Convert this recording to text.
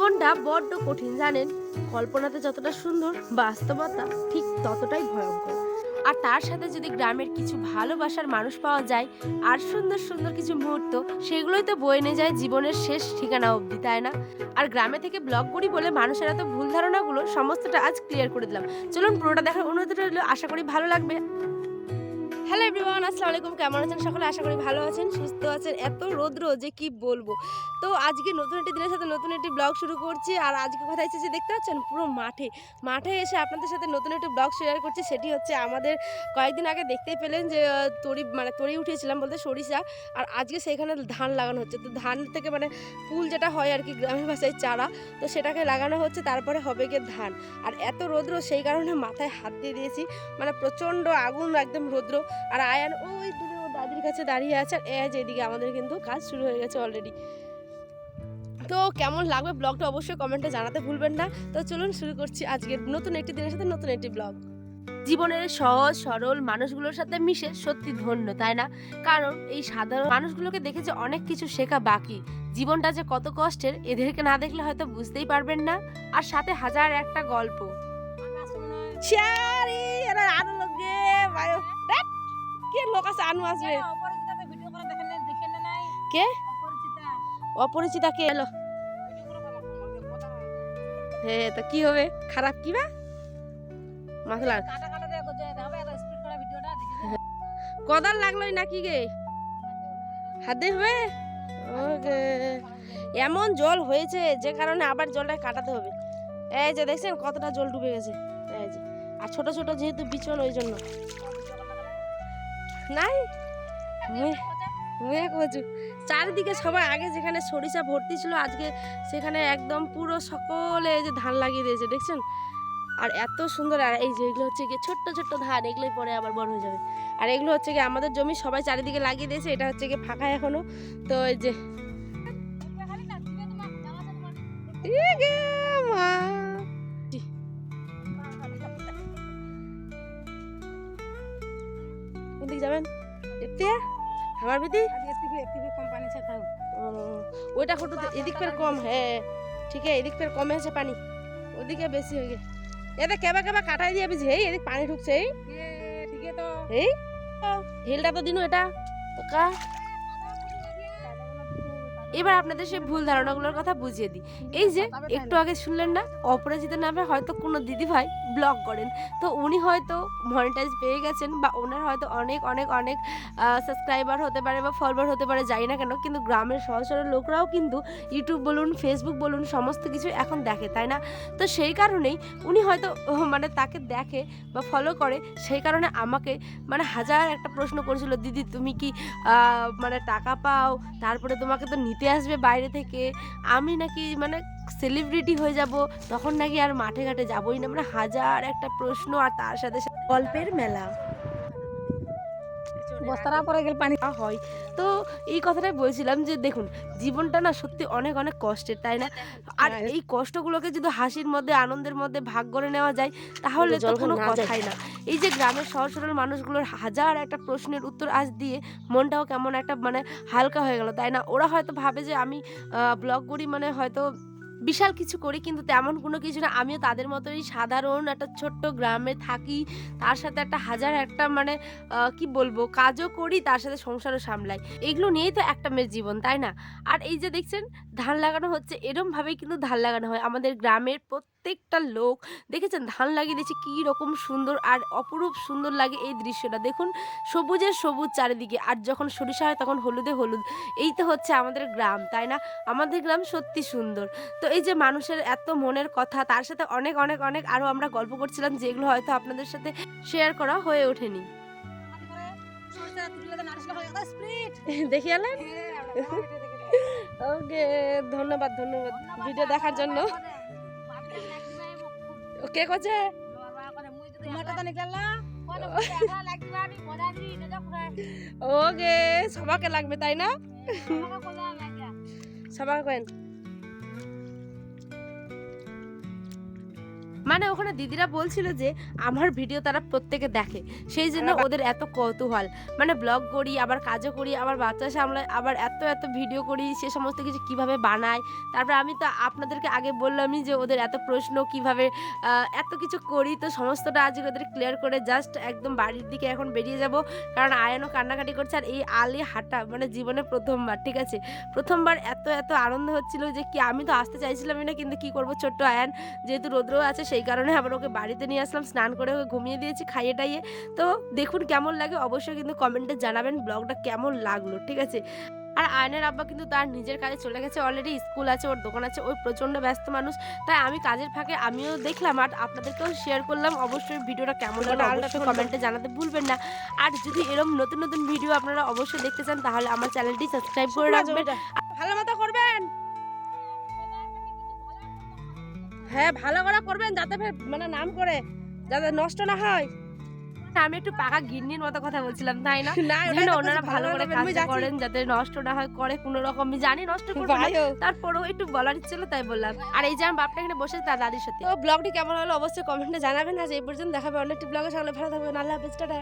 জীবনটা বড্ড কঠিন, জানেন? কল্পনাতে যতটা সুন্দর, বাস্তবতা ঠিক ততটাই ভয়ঙ্কর। আর তার সাথে যদি গ্রামের কিছু ভালোবাসার মানুষ পাওয়া যায়, আর সুন্দর সুন্দর কিছু মুহূর্ত, সেগুলোই তো বয়ে নিয়ে যায় জীবনের শেষ ঠিকানা অবধি, তাই না? আর গ্রামে থেকে ব্লগ করি বলে মানুষের এত ভুল ধারণাগুলো সমস্তটা আজ ক্লিয়ার করে দিলাম। চলুন পুরোটা দেখার অনুরোধ রইল, আশা করি ভালো লাগবে। হ্যালো এভরিওয়ান আসসালামু আলাইকুম কেমন আছেন সকলে? আশা করি ভালো আছেন, সুস্থ আছেন। এত রৌদ্র যে কি বলব। তো আজকে নতুন একটি দিনের সাথে নতুন একটি ব্লগ শুরু করছি। আর আজকে কোথায় এসেছি দেখতে পাচ্ছেন পুরো মাঠে। মাঠে এসে আপনাদের সাথে নতুন একটি ব্লগ শেয়ার করছি। সেটি হচ্ছে আমাদের কয়েকদিন আগে দেখতেই পেলেন যে তরি মানে তরি উঠিয়েছিলাম বলতে সরিষা। আর আজকে সেখানে ধান লাগানো হচ্ছে। তো ধান থেকে মানে ফুল যেটা হয় আর কি গ্রামের ভাষায় চারা, তো সেটাকে লাগানো হচ্ছে। তারপরে হবে গিয়ে ধান। আর এত রৌদ্র সেই কারণে মাথায় হাত দিয়ে দিয়েছি। মানে প্রচণ্ড আগুন, একদম রৌদ্র। আর আয়ান, ওই দূরে ওর দাদির কাছে দাঁড়িয়ে আছে আর এ যে এদিকে আমাদের কিন্তু কাজ শুরু হয়ে গেছে অলরেডি তো কেমন লাগবে ব্লগটা অবশ্যই কমেন্টে জানাতে ভুলবেন না। তো চলুন শুরু করছি আজকের নতুন একটি দিনের সাথে নতুন একটি ব্লগ জীবনের সহজ, সরল মানুষগুলোর সাথে মিশে সত্যি ধন্য, তাই না? কারণ এই সাধারণ মানুষগুলোকে দেখে যে অনেক কিছু শেখা বাকি। জীবনটা যে কত কষ্টের, এদেরকে না দেখলে হয়তো বুঝতেই পারবেন না। আর সাথে হাজার একটা গল্প। আরও লোক কে লোক আছে? আনু আসবে। কে? অপরিচিতা। কে? এলো হ্যাঁ। তো কি হবে? খারাপ কি বা? মাসলা কদাল লাগলোই নাকি গে? হাতে হবে? ওকে। এমন জল হয়েছে যে কারণে আবার জলটা কাটাতে হবে। এই যে দেখছেন কতটা জল ডুবে গেছে। এই যে। আর ছোট ছোট যেহেতু বিচন ওই জন্য। নাই? মুয়ে কচু। চারিদিকে সবাই আগে যেখানে সরিষা ভর্তি ছিল আজকে সেখানে একদম পুরো সকলে যে ধান লাগিয়ে দিয়েছে দেখছেন? আর এত সুন্দর আর এই যে এগুলো হচ্ছে গিয়ে ছোট্ট ছোট্ট ধান এগুলোই পরে আবার বড় হয়ে যাবে। আর এগুলো হচ্ছে গিয়ে আমাদের জমি সবাই চারিদিকে লাগিয়ে দিয়েছে এটা হচ্ছে গিয়ে ফাঁকা এখনও। তো এই যে যাবেন? এতে আমার বিদি ওইটা ফটো এদিক পের কম হ্যাঁ। ঠিক আছে এদিক পের কমে আছে পানি। ওদিকে বেশি হয়ে গেছে। এতে কেবা কেবা কাটাই দিয়ে বুঝি হেই এদিক পানি ঢুকছে এই এই হিলটা তো। দিনু এটা তো কা এবার আপনাদের সেই ভুল ধারণাগুলোর কথা বুঝিয়ে দিই। এই যে, একটু আগে শুনলেন না, অপরাজিত নামে হয়তো কোনো দিদি ভাই ব্লগ করেন। তো উনি হয়তো মনিটাইজ পেয়ে গেছেন বা ওনার হয়তো অনেক অনেক অনেক সাবস্ক্রাইবার হতে পারে বা ফলোয়ার হতে পারে, জানি না কেন, কিন্তু গ্রামের সহজ সরল লোকরাও কিন্তু ইউটিউব বলুন ফেসবুক বলুন, সমস্ত কিছু এখন দেখে, তাই না? তো সেই কারণেই উনি হয়তো মানে তাকে দেখে বা ফলো করে, সেই কারণে আমাকে মানে হাজার একটা প্রশ্ন করেছিল, দিদি, তুমি কি মানে টাকা পাও? তারপরে তোমাকে তো নিতে আসবে বাইরে থেকে, আমি নাকি মানে সেলিব্রিটি হয়ে যাব, তখন নাকি আর মাঠে ঘাটে যাবই না। মানে হাজার একটা প্রশ্ন আর তার সাথে গল্পের মেলা। বস্তারা পরে গেল পানি হয়। তো এই কথাটাই বলছিলাম যে দেখুন জীবনটা না সত্যি অনেক অনেক কষ্টের তাই না? আর হ্যাঁ। এই কষ্টগুলোকে যদি হাসির মধ্যে আনন্দের মধ্যে ভাগ করে নেওয়া যায় তাহলে তো কোনো কথাই না। এই যে গ্রামের সহজ সরল মানুষগুলোর হাজার একটা প্রশ্নের উত্তর আজ দিয়ে মনটাও কেমন একটা মানে হালকা হয়ে গেল তাই না? ওরা হয়তো ভাবে যে আমি ব্লগ করি মানে হয়তো বিশাল কিছু করি, কিন্তু তেমন কোনো কিছু না। আমিও তাদের মতোই সাধারণ একটা ছোট্ট গ্রামে থাকি, তার সাথে একটা হাজার একটা মানে কি বলব, কাজও করি, তার সাথে সংসারও সামলাই। এগুলো নিয়েই তো একটা মেয়ের জীবন, তাই না? আর এই যে দেখছেন, ধান লাগানো হচ্ছে, এরমভাবেই কিন্তু ধান লাগানো হয়। আমাদের গ্রামের প্রত্যেকটা লোক দেখেছেন? ধান লাগিয়ে দিয়েছে কী রকম সুন্দর আর অপরূপ সুন্দর লাগে এই দৃশ্যটা। দেখুন সবুজের সবুজ চারিদিকে আর যখন সরিষা হয় তখন হলুদে হলুদ। এই তো হচ্ছে আমাদের গ্রাম তাই না? আমাদের গ্রাম সত্যি সুন্দর। তো এই যে মানুষের এত মনের কথা তার সাথে অনেক অনেক অনেক আরও আমরা গল্প করছিলাম যেগুলো হয়তো আপনাদের সাথে শেয়ার করা হয়ে ওঠেনি। দেখি ওকে ধন্যবাদ ধন্যবাদ। ভিডিও দেখার জন্য। কে করছে ওকে সবাকে লাগবে তাই না? সবাকে কেন মানে ওখানে দিদিরা বলছিল যে আমার ভিডিও তারা প্রত্যেকে দেখে। সেই জন্য ওদের এত কৌতূহল। মানে ব্লগ করি আবার কাজও করি আবার বাচ্চা সামলাই আবার এত এত ভিডিও করি সে সমস্ত কিছু কীভাবে বানাই তারপর আমি তো আপনাদেরকে আগে বললামই যে ওদের এত প্রশ্ন কীভাবে এত কিছু করি। তো সমস্তটা আজকে ওদের ক্লিয়ার করে জাস্ট একদম বাড়ির দিকে এখন বেরিয়ে যাব। কারণ আয়ানও কান্নাকাটি করছে আর এই আলি হাঁটা মানে জীবনে প্রথমবার ঠিক আছে? প্রথমবার এত এত আনন্দ হচ্ছিল যে কি আমি তো আসতে চাইছিলামই না কিন্তু কি করব ছোট্ট আয়ান? যেহেতু রৌদ্র আছে সেই কারণে আবার ওকে বাড়িতে নিয়ে আসলাম স্নান করে ওকে ঘুমিয়ে দিয়েছি খাইয়ে টাইয়ে। তো দেখুন কেমন লাগে অবশ্যই কিন্তু কমেন্টে জানাবেন ব্লগটা কেমন লাগল ঠিক আছে? আর আয়নের আব্বা কিন্তু তার নিজের কাজে চলে গেছে অলরেডি স্কুল আছে ওর দোকান আছে ওই প্রচণ্ড ব্যস্ত মানুষ। তাই আমি কাজের ফাঁকে আমিও দেখলাম আর আপনাদেরকেও শেয়ার করলাম অবশ্যই ভিডিওটা কেমন লাগল অবশ্যই কমেন্টে জানাতে ভুলবেন না। আর যদি এরকম নতুন নতুন ভিডিও আপনারা অবশ্যই দেখতে চান তাহলে আমার চ্যানেলটি সাবস্ক্রাইব করে রাখবেন। হ্যাঁ ভালো করে করবেন যাতে ফের মানে নাম করে যাতে নষ্ট না হয়। আমি একটু পাকা গিন্নির মতো কথা বলছিলাম তাই না? যেন ওনারা ভালো করে কাজটা করেন যাতে নষ্ট না হয় করে কোনো রকম আমি জানি নষ্ট করব না তারপরেও একটু বলার ইচ্ছে ছিল তাই বললাম। আর এই যে আমার বাপটা এখানে বসে তার দাদির সাথে। তো ব্লগটি কেমন হলো অবশ্যই কমেন্টে জানাবেন। আজ এই পর্যন্ত দেখাবে অন্য একটি ব্লগে সকালে ভালো থাকবেন আল্লাহ হাফিজ টাটা।